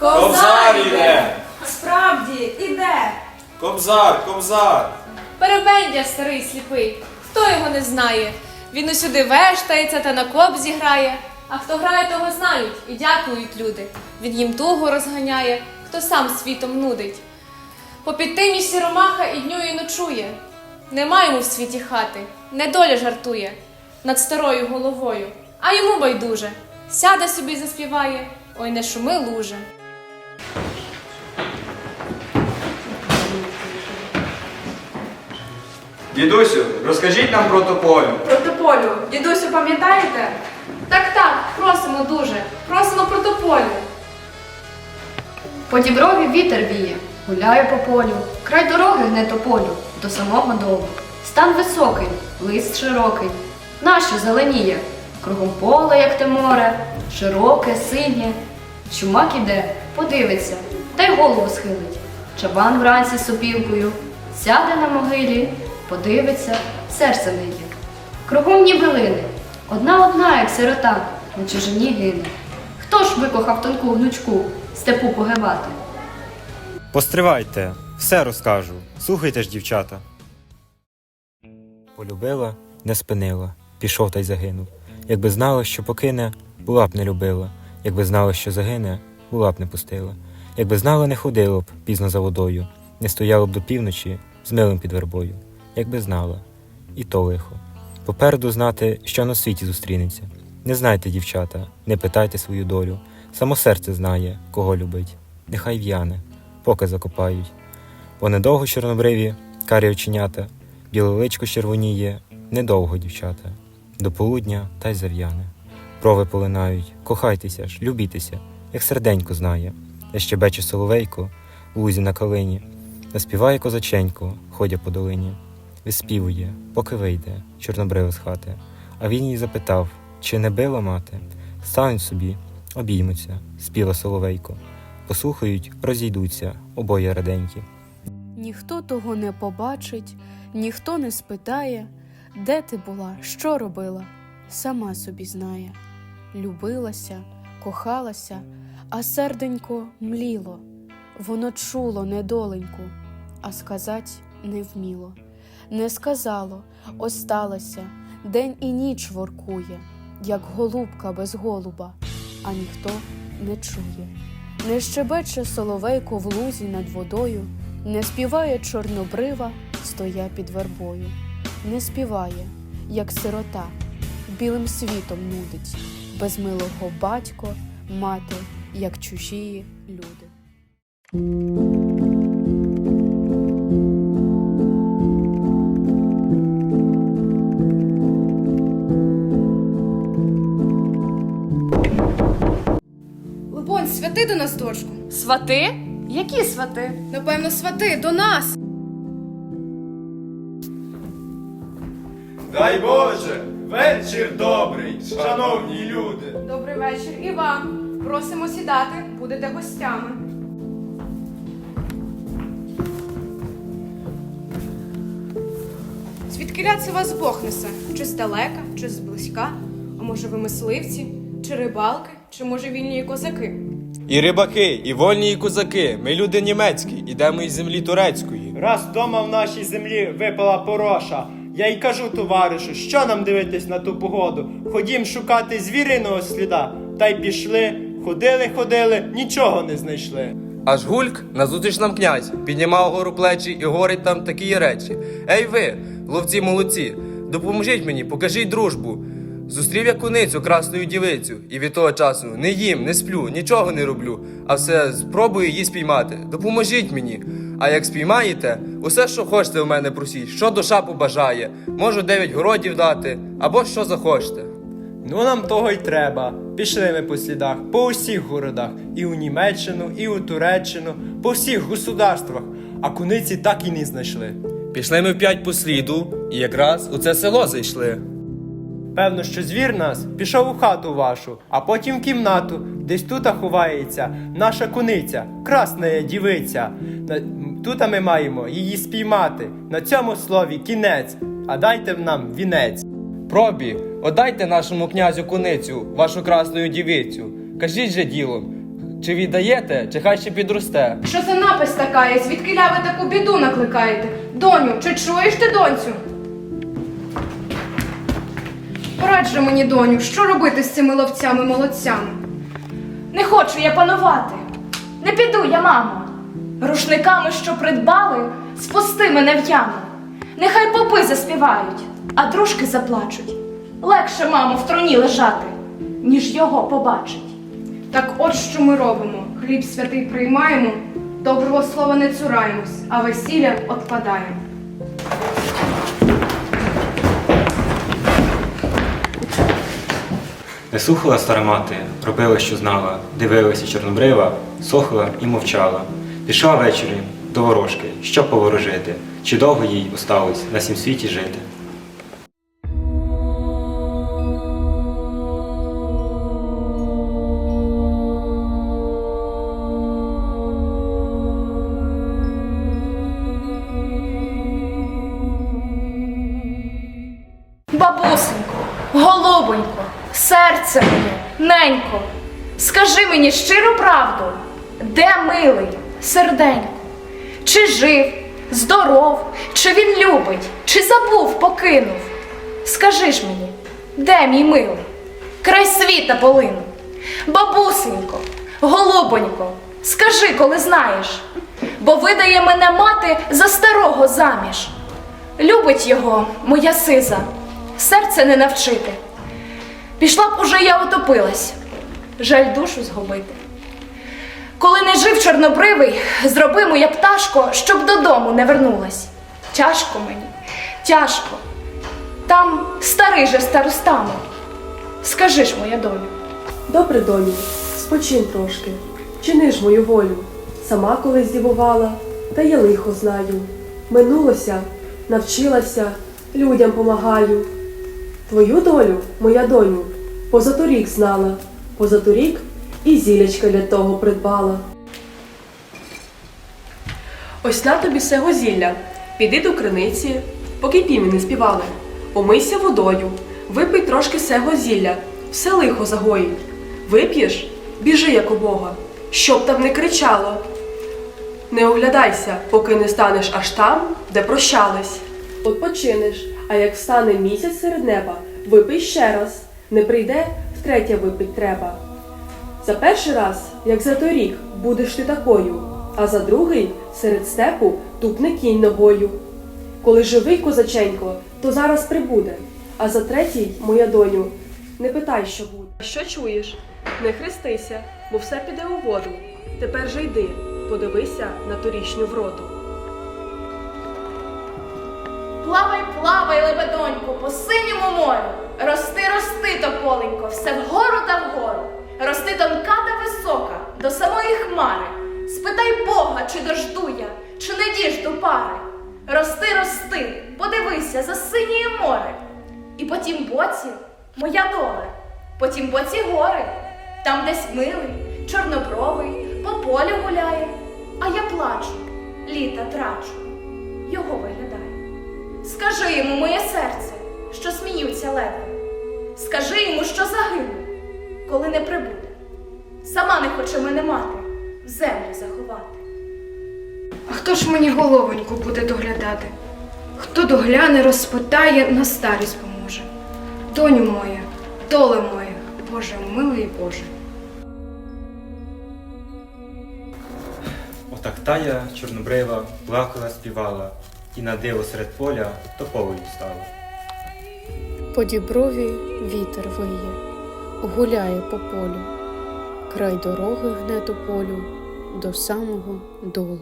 Кобзар іде! Справді, іде. Кобзар, кобзар! Перебендя старий сліпий, хто його не знає? Він усюди вештається та на кобзі грає. А хто грає, того знають і дякують люди. Він їм тугу розганяє, хто сам світом нудить. Попід тим і сіромаха і дню і ночує. Нема йому в світі хати, недоля жартує над старою головою, а йому байдуже. Сяде собі заспіває, ой не шуми луже. Дідусю, розкажіть нам про тополю. Протополю, дідусю, пам'ятаєте? Так, так, просимо дуже, просимо протополю. По діброві вітер віє, гуляє по полю, край дороги гне тополю, до самого дому. Стан високий, лист широкий, нащо зеленіє, кругом поле, як те море, широке, синє. Чумак іде, подивиться, та й голову схилить. Чабан вранці з сопілкою, сяде на могилі, подивиться, серце не є. Кругом ні билини, одна одна, як сирота, на чужині гине. Хто ж викохав тонку гнучку степу погибати? Постривайте, все розкажу. Слухайте ж, дівчата. Полюбила, не спинила, пішов та й загинув. Якби знала, що покине, була б не любила. Якби знала, що загине, була б не пустила. Якби знала, не ходила б пізно за водою, не стояла б до півночі з милим під вербою. Якби знала, і то лихо. Попереду знати, що на світі зустрінеться. Не знайте, дівчата, не питайте свою долю. Само серце знає, кого любить. Нехай в'яне, поки закопають. Бо недовго чорнобриві, карі оченята, біле личко червоніє, недовго, дівчата, до полудня та й зав'яне. Брови полинають, кохайтеся ж, любітеся, як серденько знає, де щебече соловейко, у лузі на калині, наспіває козаченько, ходя по долині, виспівує, поки вийде, чорнобриве з хати. А він їй запитав, чи не била мати? Стануть собі, обіймуться, співа соловейко. Послухають, розійдуться, обоє раденькі. Ніхто того не побачить, ніхто не спитає, де ти була, що робила, сама собі знає. Любилася, кохалася, а серденько мліло, воно чуло недоленьку, а сказать не вміло. Не сказало, осталося, день і ніч воркує, як голубка без голуба, а ніхто не чує. Не щебече соловейко в лузі над водою, не співає чорнобрива, стоя під вербою, не співає, як сирота, білим світом нудить, без милого батько, мати, як чужі люди. До нас дочку. Свати? Які свати? Напевно, свати до нас. Дай Боже, вечір добрий, шановні люди. Добрий вечір і вам. Просимо сідати, будете гостями. Звідкиля це вас Бог несе? Чи здалека, чи зблизька? А може ви мисливці, чи рибалки, чи може вільні козаки? І рибаки, і вольні, і козаки. Ми люди німецькі, ідемо із землі турецької. Раз вдома в нашій землі випала пороша. Я й кажу товаришу, що нам дивитись на ту погоду? Ходім шукати звіриного сліда. Та й пішли, ходили, ходили, нічого не знайшли. Аж гульк назустріч нам князь, піднімав гору плечі і говорить там такі речі. Ей ви, ловці молодці, допоможіть мені, покажіть дружбу. Зустрів я куницю красною дівицю, і від того часу не їм, не сплю, нічого не роблю, а все спробую її спіймати. Допоможіть мені. А як спіймаєте, усе, що хочете в мене просіть, що душа побажає. Можу дев'ять городів дати, або що захочете. Ну нам того й треба. Пішли ми по слідах, по усіх городах, і у Німеччину, і у Туреччину, по всіх государствах, а куниці так і не знайшли. Пішли ми вп'ять по сліду, і якраз у це село зайшли. Певно, що звір нас пішов у хату вашу, а потім в кімнату, десь тута ховається наша куниця, красна дівиця. Тута ми маємо її спіймати. На цьому слові кінець, а дайте нам вінець. Пробі, отдайте нашому князю куницю, вашу красну дівицю. Кажіть же ділом, Чи віддаєте, чи хай ще підросте? Що за напис така є? Звідки ви таку біду накликаєте? Доню, чи чуєш ти донцю? Порадь же мені, доню, що робити з цими ловцями-молодцями? Не хочу я панувати. Не піду я, мамо. Рушниками, що придбали, спусти мене в яму. Нехай попи заспівають, а дружки заплачуть. Легше, мамо, в троні лежати, ніж його побачить. Так от що ми робимо. Хліб святий приймаємо, доброго слова не цураємось, а весілля отпадаємо. Не слухала стара мати, робила, що знала, дивилася чорнобрива, сохла і мовчала. Пішла ввечері до ворожки, щоб поворожити, чи довго їй осталось на сім світі жити. Ненько, скажи мені щиру правду, де милий, серденько? Чи жив, здоров, чи він любить, чи забув, покинув? Скажи ж мені, де мій милий? Край світа полинув. Бабусенько, голубонько, скажи, коли знаєш, бо видає мене мати за старого заміж. Любить його, моя сиза, серце не навчити. Пішла б уже я утопилась, жаль душу згубити. Коли не жив чорнобривий, зроби моя пташко, щоб додому не вернулась. Тяжко мені, тяжко. Там старий же старостами. Скажи ж, моя доню. Добре, доню, спочинь трошки, чини ж мою волю. Сама колись дівувала, та я лихо знаю. Минулося, навчилася, людям помагаю. Твою долю, моя доню, позаторік знала, позаторік і зілячка для того придбала. Ось на тобі сего зілля. Піди до криниці, поки півні не співали. Умийся водою, випий трошки сего зілля, все лихо загоїть. Вип'єш, біжи, як у Бога, щоб там не кричало. Не оглядайся, поки не станеш аж там, де прощались. Odpoчинеш, а як встане місяць серед неба, випий ще раз. Не прийде, втретє випить треба. За перший раз, як за той рік, будеш ти такою, а за другий серед степу тупне кінь ногою. Коли живий козаченько, то зараз прибуде, а за третій, моя доню, не питай, що буде. Що чуєш? Не хрестися, бо все піде у воду. Тепер же йди, подивися на торішню вроду. Плавай, плавай, лебедонько, по синьому морю. Рости, рости, тополенько, все вгору та вгору. Рости тонка та висока, до самої хмари. Спитай Бога, чи дожду я, чи не діжду пари. Рости, рости, подивися за синє море. І по тім боці моя доля, по тім боці гори, там десь милий, чорнобровий, по полю гуляє, а я плачу, літа трачу, його виглядає. Скажи йому моє серце, що сміються леви. Скажи йому, що загину, коли не прибуде. Сама не хоче мене мати, в землю заховати. А хто ж мені головоньку буде доглядати? Хто догляне, розпитає, на старість поможе. Доню моя, доле моя, Боже, милий Боже. Отак тая чорнобрива плакала, співала, і на диво серед поля тополею стала. По діброві вітер виє, гуляє по полю, край дороги гне до полю до самого долу.